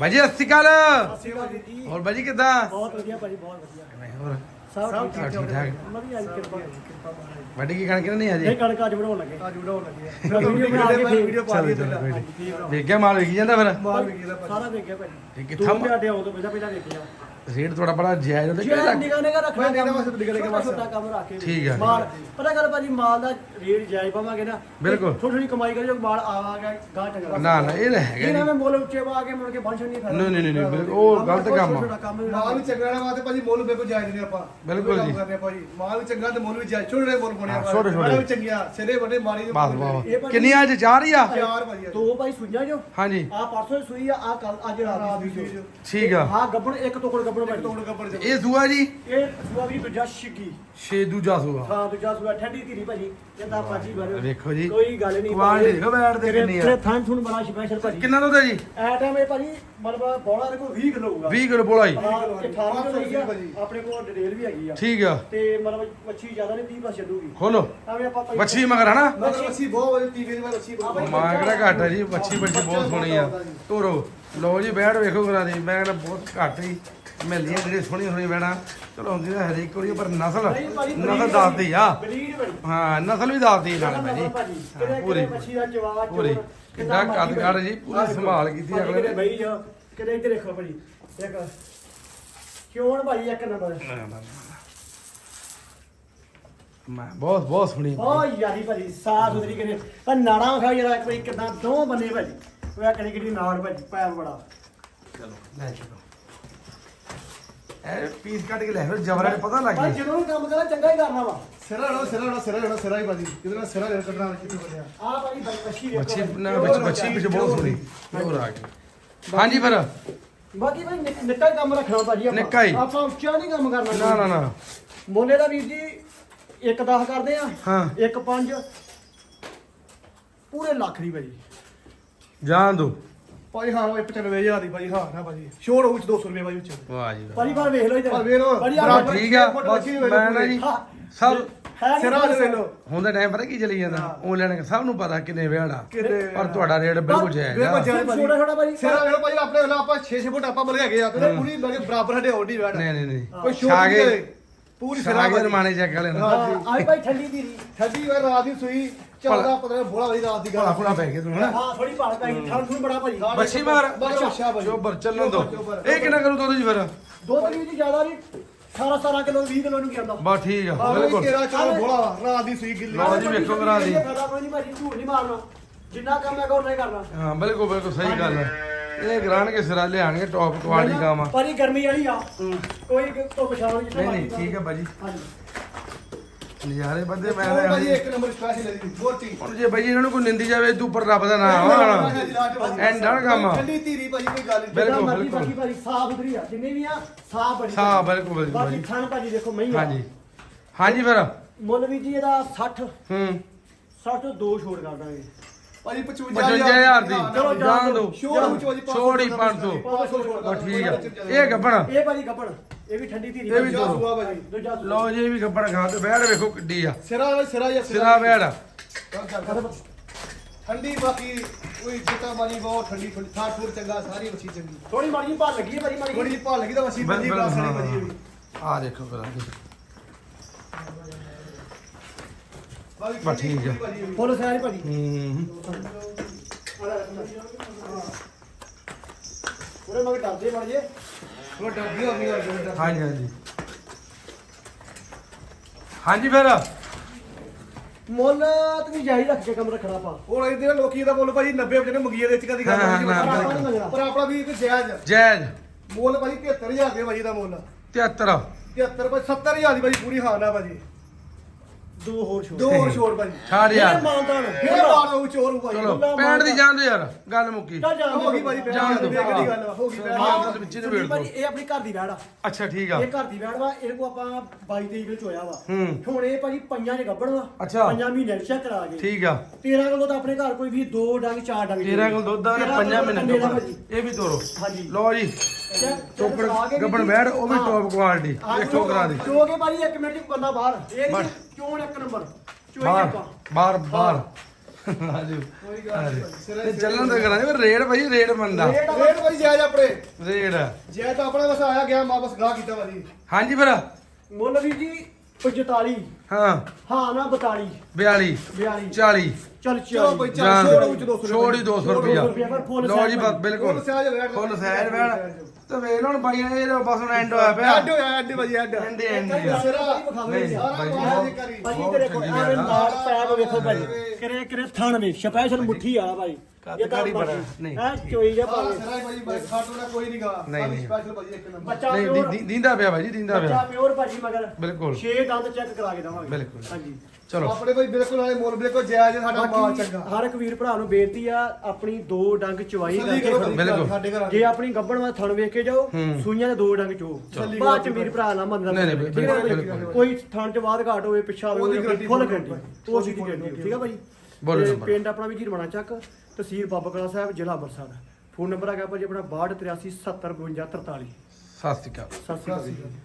ਭਾਜੀ ਸਤਿ ਸ਼੍ਰੀ ਅਕਾਲ। ਸਤਿ ਜੀ। ਹੋਰ ਭਾਜੀ ਕਿਦਾਂ? ਬਹੁਤ ਵਧੀਆ ਭਾਜੀ ਬਹੁਤ ਵਧੀਆ। ਹੋਰ? ਸਭ ਠੀਕ ਠੀਕ ਠਾਕ। ਵਧੀਆ ਜੀ ਕਿਰਪਾ ਕਿਰਪਾ। ਮਹਾਰਾਜ ਵੱਡੀ ਕੀ ਕਣਕ ਨਹੀਂ ਇਹ ਅਜੇ ਕਣਕ ਅੱਜ ਬਣਾਉਣ ਲੱਗੇ। ਅੱਜ ਉਡਾਉਣ ਲੱਗੇ ਆ। ਵੀਡੀਓ ਬਣਾ ਕੇ ਫੇਰ ਵੀਡੀਓ ਪਾ ਚਲੋ ਦਈਏ ਚਲੋ ਕੋਈ ਹਾਂਜੀ, ਠੀਕ ਨਹੀਂ। ਆ। ਵੇਖਿਆ ਮਾਲ ਵੇਖੀ ਜਾਂਦਾ ਫਿਰ? ਮਾਲ ਵੀ ਗਿਆ ਸਾਰਾ ਵੇਖਿਆ ਭਾਜੀ। ਇਹ ਕਿੱਥਾ ਤੁਹਾਡੇ ਆਉਂ ਤੋਂ ਪਹਿਲਾਂ ਪਹਿਲਾਂ ਵੇਖਿਆ। ਰੇਟ ਥੋੜਾ ਬੜਾ ਜਾਇਜ਼ ਹੁੰਦਾ ਜੇ ਕਿਹੜਾ ਨਿਗਾ ਨਿਗਾ ਰੱਖਣਾ ਮੈਂ ਨਿਗਾਹ ਵਾਸਤੇ ਨਿਗਾਹ ਨਿਗਾਹ ਵਾਸਤੇ। ਛੋਟਾ ਕੰਮ ਰੱਖ ਕੇ ਠੀਕ ਆ। ਮਾਲ ਪਤਾ ਗੱਲ ਭਾਜੀ ਮਾਲ ਦਾ ਰੇਟ ਜਾਇਜ਼ ਪਾਵਾਂਗੇ ਨਾ ਬਿਲਕੁਲ। ਥੋੜੀ ਥੋੜੀ ਕਮਾਈ ਕਰਿਓ ਮਾਲ ਆ ਗਿਆ ਗਾਂ ਚੰਗਾ ਨਾ ਨਾ ਇਹ ਤਾਂ ਹੈਗਾ ਇਹਨਾਂ ਨਹੀਂ ਮੈਂ ਮੁੱਲ ਉੱਚੇ ਪਾ ਕੇ ਮੁੜ ਕੇ ਫੰਕਸ਼ਨ ਨਹੀਂ ਫਾਇਦਾ ਨਹੀਂ ਨਹੀਂ ਨਹੀਂ ਬਿਲਕੁਲ ਉਹ ਗਲਤ ਕੰਮ ਆ। ਮਾਲ ਵੀ ਚੰਗਾ ਨਾ ਵਾਸਤੇ ਭਾਜੀ ਮੁੱਲ ਬਿਲਕੁਲ ਜਾਇਜ਼ ਨਹੀਂ ਆਪਾਂ। ਬਿਲਕੁਲ ਜੀ। ਕਰਦੇ ਆ ਭਾਜੀ। ਮਾਲ ਵੀ ਚੰਗਾ ਤੇ ਮੁੱਲ ਵੀ ਜਾਇਜ਼ ਛੋਟੇ ਮੁੱਲ ਪਾਉਣੇ ਹਾਂ, ਛੋਟੇ ਛੋਟੇ। ਮਾਲ ਵੀ ਚੰਗੀਆਂ ਸਿਰੇ ਵੱਡੇ ਮਾਰੀ ਦੇ ਬਾਸ ਇਹ ਬਾਸ ਭਾਜੀ- ਕਿੰਨੀਆਂ ਅੱਜ ਚਾਰ ਹੀ ਆ? ਚਾਰ ਭਾਜੀ ਆ। ਦੋ ਭਾਈ ਸੁਈਆਂ ਜੋ? ਹਾਂਜੀ। ਆ ਪਰਸੋਂ ਦੀ ਸੂਈ ਆ ਆ ਕੱਲ ਅੱਜ ਰਾਤ ਦੀ ਸੂਈ ਠੀਕ ਆ। ਹਾਂ ਗੱਬਣ ਇੱਕ ਟੋਕੜ ਗੱਬਣ ਭਾਈ ਤੋੜ ਕੱਪੜ ਚ ਇਹ ਸੂਆ ਜੀ? ਇਹ ਸੂਆ ਵੀ ਦੂਜਾ ਛਿੱਗੀ ਛੇ ਦੂਜਾ ਸੂਆ। ਹਾਂ ਦੂਜਾ ਸੂਆ। ਠੰਡੀ ਧੀਰੀ ਭਾਜੀ ਇਹਦਾ ਭਾਜੀ ਬਾਰੇ ਵੇਖੋ ਜੀ। ਕੋਈ ਗੱਲ ਨਹੀਂ ਕੁਆਲਿਟੀ ਦੇਖੋ ਬੈਠ ਦੇ ਕਿੰਨੀ ਆ। ਤੇਰੇ ਥਾਂ ਥੁਣ ਬੜਾ ਸਪੈਸ਼ਲ ਭਾਜੀ। ਕਿੰਨਾ ਦੁੱਧ ਹੈ ਜੀ? ਐ ਟਾਈਮ ਇਹ ਭਾਜੀ ਮਤਲਬ ਬੋਲਾ ਦੇ ਕੋਲ 20 ਕਿਲੋ ਹੋਊਗਾ। 20 ਕਿਲੋ ਬੋਲਾ ਜੀ। ਹਾਂ ਇਹ 18 ਕਿਲੋ ਲਈ ਆ। ਭਾਜੀ। ਆਪਣੇ ਕੋਲ ਡਿਟੇਲ ਵੀ ਹੈਗੀ ਆ। ਠੀਕ ਆ। ਤੇ ਮਤਲਬ ਮੱਛੀ ਜ਼ਿਆਦਾ ਨਹੀਂ 30 ਪਲੱਸ ਚੱਲੂਗੀ। ਖੋਲੋ। ਐਵੇਂ ਆਪਾਂ ਭਾਈ- ਮੱਛੀ ਮਗਰ ਹਨਾ? ਮਗਰ ਅੱਛੀ ਬਹੁਤ ਵਧੀਆ ਤੀਵੇ ਦੀ ਵਾਰ ਅੱਛੀ ਬਹੁਤ ਵਧੀਆ। ਮਾਂ ਕਿਹੜਾ ਘੱਟ ਹੈ ਜੀ ਮੱਛੀ ਬੱਚੀ ਬਹੁਤ ਸੋਹਣੀ ਆ। ਤੋਰੋ ਲਓ ਜੀ ਬੈਠ ਵੇਖੋ ਕਰਾ ਦੀ। ਮੈਂ ਕਹਿੰਦਾ ਬਹੁਤ ਘੱਟ ਹੀ ਮਿਲਦੀਆਂ ਜਿਹੜੇ ਸੋਹਣੀ ਸੋਹਣੀ ਬੈਣਾ ਚਲੋ ਹੁੰਦੀ ਤਾਂ ਹਰੇਕ ਆ, ਪਰ ਨਸਲ ਨਸਲ ਦੱਸਦੀ ਆ ਹਾਂ ਨਸਲ ਵੀ ਦੱਸਦੀ ਨਾਲ ਮੈਂ ਜੀ ਭਾਜੀ ਪੂਰੀ ਪੂਰੀ। ਕਿੰਨਾ ਕੱਦ ਕਾੜ ਜੀ ਪੂਰੀ ਸੰਭਾਲ ਕੀਤੀ ਅਗਲੇ ਨੇ। ਬਈ ਜਾ ਕਿਤੇ ਇੱਧਰ ਦੇਖੋ ਭਾਜੀ। ਇੱਕ ਕਿਉਂ ਭਾਜੀ ਇੱਕ ਨੰਬਰ? ਨਾ, ਨਾ, ਨਾ। ਮੈਂ ਬਹੁਤ ਬਹੁਤ ਸੋਹਣੀ ਬਹੁਤ ਯਾਰੀ ਭਾਜੀ ਸਾਫ਼ ਸੁਥਰੀ ਕਿਤੇ ਪਰ ਨਾੜਾ ਖਾ ਜਰਾ ਇੱਕ ਵਾਰੀ ਕਿਦਾਂ ਦੋ ਬੰਨੇ ਭਾਜੀ। ਉਹ ਕਿਹੜੀ ਕਿਹੜੀ ਨਾੜ ਭਾਜੀ ਪੈਰ ਬੜਾ। ਚਲੋ ਲੈ ਚਲੋ। ਇਹ ਪੀਸ ਕੱਟ ਕੇ ਲੈ ਫਿਰ ਜਵਰਾਂ ਨੂੰ ਪਤਾ ਲੱਗ ਭਾਈ ਗਿਆ। ਜਦੋਂ ਵੀ ਕੰਮ ਕਰਾਂ ਚੰਗਾ ਹੀ ਕਰਨਾ ਵਾ। ਸਿਰਾ ਹਣਾ ਸਿਰਾ ਹਣਾ ਸਿਰਾ ਹਣਾ ਸਿਰਾ ਹੀ ਭਾਜੀ। ਕਿਤੇ ਨਾ ਸਿਰਾ ਲੈ ਕੱਢਣਾ ਕਿਤੇ ਵਧੀਆ ਆ ਬੜੀ ਮੱਛੀ ਵੇਖੋ ਭਾਜੀ। ਨਾ ਵਿੱਚ ਮੱਛੀ ਵਿੱਚ ਬਹੁਤ ਸੋਹਣੀ। ਹੋਰ ਆ ਗਈ। ਹਾਂਜੀ ਫਿਰ। ਬਾਕੀ ਭਾਈ ਨਿੱਕ- ਨਿੱਕਾ ਹੀ ਕੰਮ ਰੱਖਣਾ ਭਾਜੀ ਆਪਾਂ। ਨਿੱਕਾ ਹੀ। ਆਪਾਂ ਉੱਚਾ ਨਹੀਂ ਕੰਮ ਕਰਨਾ ਨਾ ਨਾ ਨਾ। ਮੋਲੇ ਦਾ ਵੀਰ ਜੀ ਇੱਕ 10 ਕਰਦੇ ਆ ਹਾਂ। ਇੱਕ 5 ਪੂਰੇ ਲੱਖ ਦੀ ਭਾਜੀ। ਜਾਣ ਦੋ। ਭਾਜੀ ਹਾਂ ਉਹ 95000 ਦੀ ਭਾਜੀ ਹਾਂ ਨਾ ਭਾਜੀ ਛੋੜ ਹੋਊ 200 ਰੁਪਏ ਭਾਜੀ ਉੱਚ ਵਾਹ ਜੀ ਵਾਹ। ਭਾਜੀ ਬਾਰ ਵੇਖ ਲਓ ਇਧਰ। ਪਰ ਵੇਖ ਲਓ, ਭਾਜੀ ਆਹ ਬਰਾਬਰ। ਠੀਕ ਆ ਬਸ ਮੈਂ ਨਾ ਜੀ। ਸਭ ਸਿਰਾ ਕੋਈ ਵੇਖ ਲਓ। ਹੁੰਦਾ ਟਾਈਮ ਪਤਾ ਕੀ ਚਲੀ ਜਾਂਦਾ? ਉਹ ਲੈਣ ਸਭ ਨੂੰ ਪਤਾ ਕਿੰਨੇ ਵਿਆੜਾ ਕਿਤੇ ਪਰ ਤੁਹਾਡਾ ਰੇਟ ਬਿਲਕੁਲ ਜਾਇਜ਼ ਆ। ਭਾਜੀ ਛੋਟਾ ਛੋਟਾ ਭਾਜੀ। ਸਿਰਾ ਵੇਖ ਲਓ ਭਾਜੀ ਆਪਣੇ ਵੱਲੋਂ ਆਪਾਂ 6-6 ਫੁੱਟ ਆਪਾਂ ਬਲ ਹੈਗੇ ਆ। ਤੇ ਪੂਰੀ ਬਲ ਬਰਾਬਰ ਸਾਡੇ ਹੋਣੀ ਬੈਠ ਨਹੀਂ ਨਹੀਂ ਨਹੀਂ। ਕੋਈ ਛਾਗੇ ਨਹੀਂ ਪੂਰੀ ਸਿਰਾ ਭਾਜੀ। ਰਮਾਣੇ ਚੈੱਕ ਹਾਂ। ਹਾਂ ਆਈ ਭਾਈ ਠੰਡੀ ਦੀ ਠੱਡੀ ਵਾਰ ਰਾਤ ਦੀ ਸੂਈ। 14 15 ਬੋਲਾ ਵਾਲੀ ਰਾਤ ਦੀ ਭਲਾ ਗੱਲ ਭੁਲਾ ਪੈ ਗਿਆ ਤੂੰ ਹਨਾ? ਹਾਂ ਥੋੜੀ ਭਾਲ ਪੈ ਗਈ ਠੰਡ ਨੂੰ ਬੜਾ ਭਾਜੀ ਬੱਛੀ ਮਾਰ। ਬੱਛਾ ਬੱਛਾ ਭਾਜੀ ਜੋ ਬਰ ਚੱਲਣ ਦੋ। ਇਹ ਕਿੰਨਾ ਕਰੂ ਦੁੱਧ ਜੀ ਫਿਰ? ਦੋ ਤਰੀ ਦੀ ਜ਼ਿਆਦਾ ਨਹੀਂ 18 17 ਕਿਲੋ 20 ਕਿਲੋ ਨੂੰ ਕੀ ਆਉਂਦਾ ਬਸ ਠੀਕ ਆ ਬਾਬਾ ਜੀ ਬਿਲਕੁਲ। ਤੇਰਾ ਚਾਲ ਬੋਲਾ ਵਾ, ਰਾਤ ਦੀ ਸੂਈ ਗਿੱਲੀ। ਲਓ ਜੀ, ਵੇਖੋ ਕਰਾ ਦੀ। ਇਹ ਫਾਇਦਾ ਕੋਈ ਨਹੀਂ ਭਾਜੀ ਝੂਠ ਨਹੀਂ ਮਾਰਨਾ। ਜਿੰਨਾ ਕੰਮ ਹੈਗਾ ਉਹਨਾਂ ਹੀ ਕਰਨਾ। ਹਾਂ ਬਿਲਕੁਲ ਬਿਲਕੁਲ ਸਹੀ ਗੱਲ ਹੈ ਇਹ ਗਰਾਣ ਕੇ ਸਿਰਾ ਲਿਆਣਗੇ ਟੌਪ ਕੁਆਲਿਟੀ ਕੰਮ ਆ ਭਾਜੀ ਗਰਮੀ ਵਾਲੀ ਆ। ਕੋਈ ਤੋਂ ਪਛਾਣ ਨਹੀਂ ਨਹੀਂ ਠੀਕ ਹੈ ਬਾਜੀ ਹਾਂਜੀ। ਨਜ਼ਾਰੇ ਬੰਦੇ ਮੈਂ ਉਹ ਭਾਜੀ ਇੱਕ ਨੰਬਰ ਸਪੈਸ਼ਲ ਹੈ ਜੀ ਬਹੁਤ ਚੀਜ਼। ਹੁਣ ਜੇ ਬਾਈ ਇਹਨਾਂ ਨੂੰ ਕੋਈ ਨਿੰਦੀ ਜਾਵੇ ਤੂੰ ਉੱਪਰ ਰੱਬ ਦਾ ਨਾਮ ਆ ਐਂਡ ਨਾਲ ਕੰਮ ਆ। ਠੰਡੀ ਧੀਰੀ ਭਾਜੀ ਕੋਈ ਗੱਲ ਨਹੀਂ। ਬਿਲਕੁਲ। ਬਾਕੀ ਭਾਜੀ ਸਾਫ਼ ਸੁਥਰੀ ਆ। ਜਿੰਨੇ ਵੀ ਆ ਸਾਫ਼ ਬੜੀ ਸਾਫ਼ ਬਿਲਕੁਲ ਬਾਕੀ ਖਾਣ ਭਾਜੀ ਦੇਖੋ ਮਹੀਂ ਹਾਂਜੀ। ਹਾਂਜੀ ਫਿਰ। ਮੁੱਲ ਵੀ ਜੀ ਇਹਦਾ 60 ਹੂੰ। 60 ਤੋਂ ਦੋ ਛੋੜ ਕਰ ਦਾਂਗੇ। ਭਾਜੀ 55000 ਦੀ। ਚਲੋ ਜਾਣ ਦੋ ਛੋੜ ਵਿੱਚ ਭਾਜੀ ਛੋੜ ਹੀ 500 ਬਸ ਠੀਕ ਆ। ਇਹ ਗੱਬਣ। ਇਹ ਭਾਜੀ ਗੱਪਣ ਇਹ ਵੀ ਠੰਡੀ ਧੀਰੀ ਇਹ ਵੀ ਭਾਜੀ। ਦੋ। ਸੁਆ ਭਾਜੀ ਦੂਜਾ ਸੂਆ। ਲਓ ਜੀ ਇਹ ਵੀ ਗੱਬਣ ਖਾ ਤੇ ਬੈੜ ਵੇਖੋ ਕਿੱਡੀ ਆ। ਸਿਰਾ ਸਿਰਾ ਜਾਂ ਸਿਰਾ। ਬੈੜ ਠੰਡੀ ਬਾਕੀ ਕੋਈ ਜਿੱਤਾ ਮਾਰੀ ਬਹੁਤ ਠੰਡੀ ਠੰਡੀ। ਥਾਂ ਠੂਰ ਚੰਗਾ ਸਾਰੀ ਮੱਛੀ ਚੰਗੀ। ਥੋੜੀ ਮਾੜੀ ਭਾ ਲੱਗੀ ਹੈ ਭਾਜੀ ਮਾੜੀ ਥੋੜੀ ਜਿਹੀ ਭਾਲ ਲੱਗੀ ਤਾਂ ਮੱਛੀ ਬੰਦੀ ਗਲਾਸ ਵਾਲੀ ਭਾਜੀ ਇਹ ਵੀ ਆ ਦੇਖੋ ਕਰਾਂਗੇ ਬਾਕੀ ਬਸ ਠੀਕ ਆ। ਫੁੱਲ ਸਿਆਰੀ ਭਾਜੀ। ਹੂੰ ਉਹਦੇ ਮਗਰ ਡਰਦੇ ਮੜ ਜੇ ਉਹ ਡਰਦੀ ਹੋ ਗਈ ਹੋਰ ਕੋਈ ਡਰ ਹਾਂਜੀ ਹਾਂਜੀ। ਹਾਂਜੀ ਫਿਰ। ਮੁੱਲ ਤੁਸੀਂ ਜਾਈ ਰੱਖ ਕੇ ਕੰਮ ਰੱਖਣਾ ਆਪਾਂ। ਉਹ ਇਹਦੇ ਨਾਲ ਲੋਕੀ ਇਹਦਾ ਮੁੱਲ ਭਾਜੀ 90 ਜਿਹੜੇ ਮੰਗੀਏ ਦੇ ਵਿੱਚ ਕਦੀ ਗੱਲ ਹਾਂ, ਨਹੀਂ ਹਾਂ, ਪਰ ਹਾਂ, ਆਪਾਂ ਨਹੀਂ ਮੰਗਣਾ। ਪਰ ਆਪਣਾ ਵੀ ਇੱਕ ਜਾਇਜ਼ ਜੈਜ। ਮੁੱਲ ਭਾਜੀ 73000 ਦੇ ਭਾਜੀ ਦਾ ਮੁੱਲ। 73 73 ਭਾਜੀ 70000 ਦੀ ਭਾਜੀ ਪੂਰੀ ਹਾਨ ਆ ਭਾਜੀ। ਦੋ ਹੋਰ ਛੋੜ ਦੋ ਹੋਰ ਛੋੜ ਭਾਜੀ। ਛਾੜ ਯਾਰ ਇਹ ਮਾਨਦਾਨ ਫੇਰ ਬਾਣ ਉਹ ਚੋਰ ਭਾਜੀ। ਚਲੋ। ਪੈਂਟ ਦੀ ਜਾਣ ਦੋ ਯਾਰ। ਗੱਲ ਮੁੱਕੀ। ਚੱਲ ਜਾਣ ਹੋ ਗਈ ਭਾਜੀ ਪੈਣ ਜਾਣ ਦੀ ਦਿਓ। ਕਿਹੜੀ ਗੱਲ ਵਾ, ਹੋ ਗਈ ਪੈਣ ਹਾਂ। ਦੀ। ਦੇ ਵਿੱਚ ਹੀ ਨਿਬੇੜ ਭਾਜੀ ਦਿਓ। ਇਹ ਆਪਣੀ ਘਰ ਦੀ ਵੈੜ ਆ। ਅੱਛਾ ਠੀਕ ਆ। ਇਹ ਘਰ ਦੀ ਵੈੜ ਵਾ। ਇਹ ਕੋ ਆਪਾਂ 22 23 ਕਿਲੋ ਚੋਇਆ ਵਾ। ਹੂੰ। ਹੁਣ ਇਹ ਭਾਜੀ ਪੰਜਾਂ ਚ ਗੱਬੜ ਵਾ। ਅੱਛਾ। ਪੰਜਾਂ ਮਹੀਨੇ ਚੈੱਕ ਕਰਾ ਕੇ। ਠੀਕ ਆ। 13 ਕਿਲੋ ਤਾਂ ਆਪਣੇ ਘਰ ਕੋਈ ਵੀ ਦੋ ਡੰਗ ਚਾਰ ਡੰਗ ਤੇਰਾ ਕੋਲ ਦੁੱਧ ਆ ਤੇ ਤੇਰਾਂ ਪੰਜਾਂ ਕਿਲੋ ਮਹੀਨੇ ਕੰਡੇ ਦਾ ਭਾਜੀ। ਇਹ ਵੀ ਤੋਰੋ। ਹਾਂਜੀ। ਲਓ ਜੀ। ਚੋਪੜ ਗੱਬਣ। ਬੈੜ ਉਹ ਵੀ। ਟੌਪ ਕੁਆਲਿਟੀ ਦੇਖੋ ਕਰਾ ਦੇ। ਚੋ ਕੇ ਭਾਜੀ ਇੱਕ ਮਿੰਟ ਚ ਬੰਦਾ ਬਾਹਰ। ਇਹ। ਨਹੀਂ ਚੋਣ ਇੱਕ ਨੰਬਰ। ਚੋਈ ਬਾਹਰ ਬਾਹਰ ਬਾਹਰ। ਆਜੋ ਕੋਈ ਗੱਲ ਨਹੀਂ ਭਾਜੀ, ਸਿਰੇ- ਤੇ ਚੱਲਣ ਤੇ ਕਰਾਂਗੇ ਪਰ ਰੇਡ ਭਾਈ ਰੇਡ ਮੰਦਾ ਰੇਟ ਭਾਈ ਜਾਇਜ਼ ਆਪਣੇ। ਰੇਡ ਜੇ ਤਾਂ ਆਪਣਾ ਬਸ ਆਇਆ ਗਿਆ ਵਾਪਸ ਗਾਹ ਕੀਤਾ ਭਾਜੀ। ਹਾਂਜੀ ਫਿਰ। ਮੁੱਲ ਵੀ ਜੀ 45 ਹਾਂ। ਹਾਂ ਨਾ 42 42 42 40 ਚੱਲ ਚਲੋ ਛੋੜ ਵਿੱਚ 200 ਛੋੜੀ 200 ਰੁਪਿਆ ਲਓ ਜੀ ਬਿਲਕੁਲ। ਫੁੱਲ ਸਾਈਜ਼ ਬੈਣ ਤੇ ਵੇਖ ਲਓ ਹੁਣ ਬਾਈ ਨੇ ਇਹ ਬਸ ਹੁਣ ਐਂਡ ਹੋਇਆ ਪਿਆ। ਐਡ ਹੋਇਆ ਐਡ ਭਾਜੀ ਐਡ ਐਂਡ ਐਂਡ ਭਾਜੀ ਤੇਰੇ ਕੋਲ। ਨਾਲ ਪੈਪ ਵੇਖੋ ਭਾਜੀ ਕਿਰੇ। ਕਿਰੇ ਥਣ ਵੇ ਸਪੈਸ਼ਲ ਮੁੱਠੀ ਆ ਭਾਈ ਕੱਦ ਕਾੜੀ ਬੜਾ, ਨਹੀਂ। ਹੈ ਚੋਈ ਜਾ ਸਾਰਾ ਭਾਵੇਂ ਸਿਰਾ ਹੀ ਭਾਜੀ ਬਸ ਖਾਟੂ ਦਾ ਕੋਈ ਨਹੀਂ ਗਾ ਨਹੀਂ, ਨਹੀਂ। ਸਪੈਸ਼ਲ ਭਾਜੀ ਇੱਕ ਨੰਬਰ ਬੱਚਾ ਨਹੀਂ ਪਿਓਰ ਦੀ- ਦੀ- ਦੀਂਦਾ ਪਿਆ ਭਾਈ ਜੀ ਦੀਂਦਾ ਬੱਚਾ ਪਿਆ ਪਿਓਰ ਭਾਜੀ ਮਗਰ ਬਿਲਕੁਲ 6 ਦੰਦ ਚੈੱਕ ਕਰਾ ਕੇ ਦਵਾਂਗੇ ਬਿਲਕੁਲ। ਹਾਂਜੀ ਚਲੋ ਆਪਣੇ ਭਾਈ ਬਿਲਕੁਲ ਨਾਲੇ ਮੁੱਲ ਬਿਲਕੁਲ ਜਾਇਜ਼ ਹੈ, ਸਾਡਾ ਮਾਲ ਬਾਕੀ ਚੰਗਾ ਹਰ ਇੱਕ ਵੀਰ ਭਰਾ ਨੂੰ ਬੇਨਤੀ ਆ ਆਪਣੀ ਦੋ ਡੰਗ ਚਵਾਈ ਤਸੱਲੀ ਕਰਕੇ ਕਰੋ ਖੜੋ। ਬਿਲਕੁਲ। ਸਾਡੇ ਘਰ ਜੇ ਆਪਣੀ ਗੱਬੜ ਮੈਂ ਥਣ ਵੇਖ ਕੇ ਜਾਓ ਹੂੰ। ਸੂਈਆਂ ਦੇ ਦੋ ਡੰਗ ਚੋ ਬਾਅਦ ਚ। ਵੀਰ ਭਰਾ ਨਾ ਮੰਨਦਾ ਨਹੀਂ, ਨਹੀਂ, ਬਿਲਕੁਲ? ਬਿਲਕੁਲ। ਕੋਈ ਥਣ ਚ ਬਾਅਦ ਘਾਟ ਹੋਵੇ ਪਿੱਛਾ ਉਹਦੀ ਹੋਵੇ ਫੁੱਲ ਗਰੰਟੀ। ਉਹ ਚੀਜ਼ ਦੀ ਗਰੰਟੀ ਠੀਕ ਹੈ ਭਾਈ ਬੋਲੋ ਤੇ ਨੰਬਰ। ਪਿੰਡ ਆਪਣਾ ਵੀ ਜੀਰਮਾਣਾ ਚੱਕ ਤਹਿਸੀਲ ਬਾਬਾ ਕਲਾ ਸਾਹਿਬ ਜ਼ਿਲ੍ਹਾ ਅੰਮ੍ਰਿਤਸਰ। ਫੋਨ ਨੰਬਰ ਹੈਗਾ ਭਾਜੀ ਆਪਣਾ 6283 70 52 43 ਸਤਿ ਸ਼੍ਰੀ ਅਕਾਲ। ਸਤਿ ਸ਼੍ਰੀ ਅਕਾਲ।